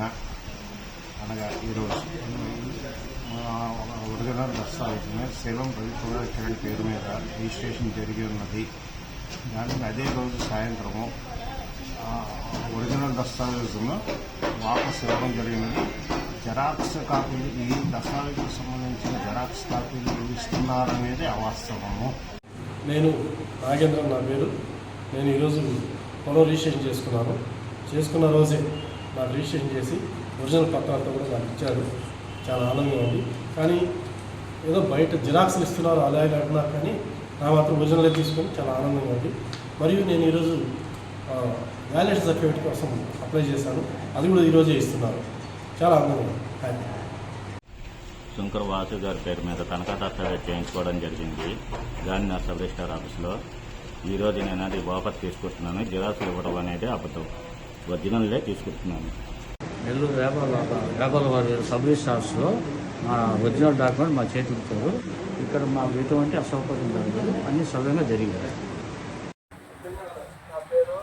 భాగంగా అనగా ఈరోజు. ఒరిజినల్ దస్తావేజ్ మీద శివం రవికుమార్ కిరణ్ పేరు మీద రిజిస్ట్రేషన్ జరిగి ఉన్నది. దానికి అదే రోజు సాయంత్రము ఒరిజినల్ దస్తావేజును వాపస్ ఇవ్వడం జరిగినది. జెరాక్స్ కాపీలు ఈ దస్తావేజుకు సంబంధించిన జెరాక్స్ కాపీలు ఇస్తున్నారనేది అవాస్తవము. నేను నాగేంద్ర నా పేరు. నేను ఈరోజు పొలం రిజిస్ట్రేషన్ చేసుకున్నాను. చేసుకున్న రోజే వాళ్ళు రిజిస్ట్రేషన్ చేసి ఒరిజినల్ పత్రాలతో కూడా నాకు ఇచ్చారు. చాలా ఆనందంగా ఉంది. కానీ ఏదో బయట జిరాక్స్లు ఇస్తున్నారు అలాగే అంటున్నారు కానీ నా మాత్రం ఒరిజినలే తీసుకొని చాలా ఆనందంగా ఉంది. మరియు నేను ఈరోజు వ్యాలెట్ సర్టిఫికేట్ కోసం అప్లై చేశాను. అది కూడా ఈరోజే ఇస్తున్నారు. చాలా ఆనందంగా ఉంది. హ్యాపీ శంకర్ వాసు గారి పేరు మీద తనఖా దస్తావేజ్ చేయించుకోవడం జరిగింది. గాంధీ సబ్ రిజిస్టార్ ఆఫీస్లో ఈ రోజు నేను అది వాపస్ తీసుకుంటున్నాను జిరాక్స్లు ఇవ్వడం అనేది అబద్ధం. ఒరిజినల్లే తీసుకుంటున్నాను. నెల్లూరు వ్యాపార వ్యాపార వారి సబ్ రిజిస్టార్స్లో మా ఒరిజినల్ డాక్యుమెంట్ మా చేతికి ఇచ్చారు. ఇక్కడ మాకు ఎటువంటి అసౌకర్యం జరగదు అన్ని సవ్యంగా జరిగాయి నా పేరు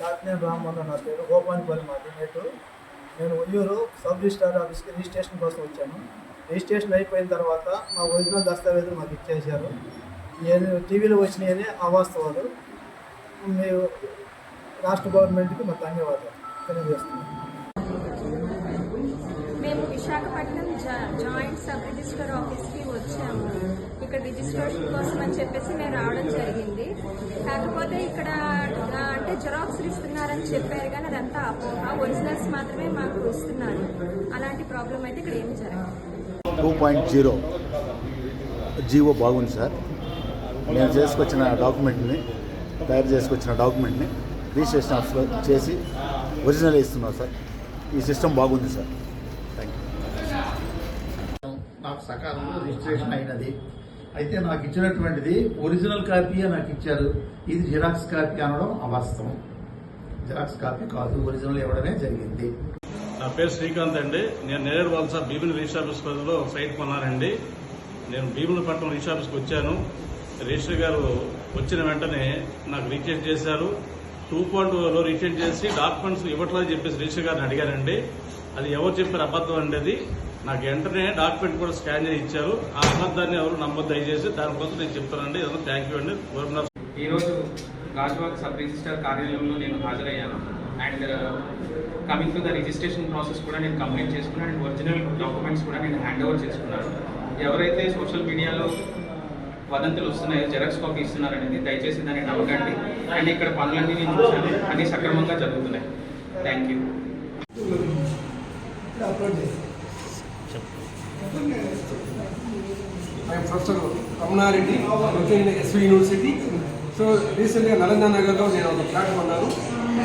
కాకినాడ రామ్మోహన్ నా పేరు గోపానిపల్లి మాది నేటు నేను ఉయ్యూరు సబ్ రిజిస్టార్ ఆఫీస్కి రిజిస్ట్రేషన్ కోసం వచ్చాను. రిజిస్ట్రేషన్ అయిపోయిన తర్వాత మా ఒరిజినల్ దస్తావేజులు మాకు ఇచ్చేశారు. నేను టీవీలో వచ్చినాయని అవాస్తవాలు. మీరు రాష్ట్ర గవర్నమెంట్కి మా ధన్యవాదాలు తెలియజేస్తున్నాను. మేము విశాఖపట్నం జా- జాయింట్ సబ్ రిజిస్టర్ ఆఫీస్కి వచ్చాము. ఇక్కడ రిజిస్ట్రేషన్ కోసం అని చెప్పేసి మేము రావడం జరిగింది. కాకపోతే ఇక్కడ అంటే జిరాక్స్ ఇస్తున్నారని చెప్పారు కానీ అదంతా అపోహ ఒరిజినల్స్ మాత్రమే మాకు ఇస్తున్నారు. అలాంటి ప్రాబ్లం అయితే ఇక్కడ ఏమి జరగదు. టూ పాయింట్ జీరో జీవో బాగుంది సార్. నేను చేసుకొచ్చిన డాక్యుమెంట్ని తయారు చేసుకొచ్చిన డాక్యుమెంట్ని రిజిస్ట్రేషన్ ఆఫీస్లో చేసి ఒరిజినల్ ఇస్తున్నాం సార్. ఈ సిస్టమ్ బాగుంది సార్. థ్యాంక్ యూ నాకు సకాలంలో రిజిస్ట్రేషన్ అయినది. అయితే నాకు ఇచ్చినటువంటిది ఒరిజినల్ కాపీయే నాకు ఇచ్చారు. ఇది జిరాక్స్ కాపీ అనడం అవాస్తవం. జిరాక్స్ కాపీ కాదు ఒరిజినల్ ఇవ్వడమే జరిగింది. నా పేరు శ్రీకాంత్ అండి. నేను నేరేడు వలస భీముని రిజిస్టర్ ఆఫీస్ పరిధిలో సైట్ కొన్నానండి. నేను భీముల పట్టణం రిజిస్టర్ ఆఫీస్కి వచ్చాను. రిజిస్టర్ గారు వచ్చిన వెంటనే నాకు రిజిస్టర్ చేశారు. టూ పాయింట్లో రిజిస్టర్ చేసి డాక్యుమెంట్స్ ఇవ్వట్లేదు చెప్పేసి రిజిస్టర్ గారిని అడిగానండి అది ఎవరు చెప్పారు అబద్ధం అండి అది? నాకు వెంటనే డాక్యుమెంట్ కూడా స్కాన్ చేసి ఇచ్చారు. ఆ అబద్ధాన్ని ఎవరు నమ్మద్దు దయచేసి దానికోసం నేను చెప్తానండి ఏదైనా థ్యాంక్ యూ అండి. గవర్నర్ ఈరోజు గాజువాక్ సబ్ రిజిస్టర్ కార్యాలయంలో నేను హాజరయ్యాను. And coming to the registration process కూడా నేను కంప్లీట్ చేసుకున్నాను. అండ్ ఒరిజినల్ డాక్యుమెంట్స్ కూడా నేను హ్యాండ్ ఓవర్ చేసుకున్నాను. ఎవరైతే సోషల్ మీడియాలో వదంతులు వస్తున్నాయో జెరాక్స్ కాపీ ఇస్తున్నారనేది దయచేసి దాన్ని నమ్మకండి. అండ్ ఇక్కడ పనులన్నీ నేను చూశాను. అన్ని సక్రమంగా జరుగుతున్నాయి. Thank you professor in SV university. So రీసెంట్గా నలంద నగర్లో నేను ఒక ఫ్లాట్ కొన్నాను.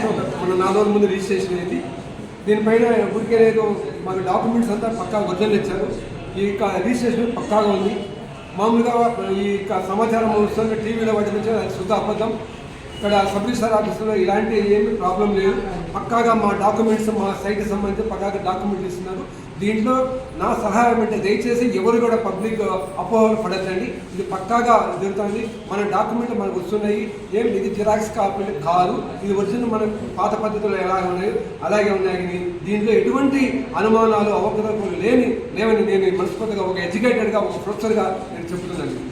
సో మన నాలుగు రోజుల ముందు రిజిస్ట్రేషన్ అయింది. దీనిపైన ఊరికే లేదు మాకు డాక్యుమెంట్స్ అంతా పక్కా వద్దలు ఇచ్చారు ఈ యొక్క రిజిస్ట్రేషన్ పక్కాగా ఉంది. మామూలుగా ఈ సమాచారం వస్తుంది టీవీలో వాటి నుంచి శుద్ధ అబద్ధం. ఇక్కడ సబ్ రిజిస్టర్ ఆఫీసులో ఇలాంటి ఏమి ప్రాబ్లం లేదు. పక్కాగా మా డాక్యుమెంట్స్ మా సైట్కి సంబంధించి పక్కాగా డాక్యుమెంట్ ఇస్తున్నారు. దీంట్లో నా సహాయం అంటే దయచేసి ఎవరు కూడా పబ్లిక్ అపోహలు పడద్దండి ఇది పక్కాగా జరుగుతుంది. మన డాక్యుమెంట్ మనకు వస్తున్నాయి. ఏం ఇది జిరాక్స్ కాపీ కాదు. ఇది ఒరిజినల్ మన పాత పద్ధతులు ఎలా ఉన్నాయి అలాగే ఉన్నాయి కానీ దీంట్లో ఎటువంటి అనుమానాలు అవకతవకలు లేని లేవని నేను మనస్ఫూర్తిగా ఒక ఎడ్యుకేటెడ్గా ఒక ప్రొఫెసర్గా నేను చెప్తున్నాను.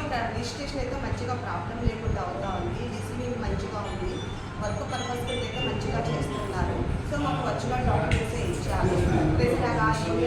ఇక్కడ రిజిస్ట్రేషన్ అయితే మంచిగా ప్రాబ్లం లేకుండా అవుతా ఉంది. రిసీవింగ్ మంచిగా ఉంది. వర్క్ పర్పస్ అయితే మంచిగా చేస్తున్నారు. సో మాకు వచ్చిన డాక్యుమెంట్స్ ఇచ్చారు. ప్రెసెంట్ అలా ఏమీ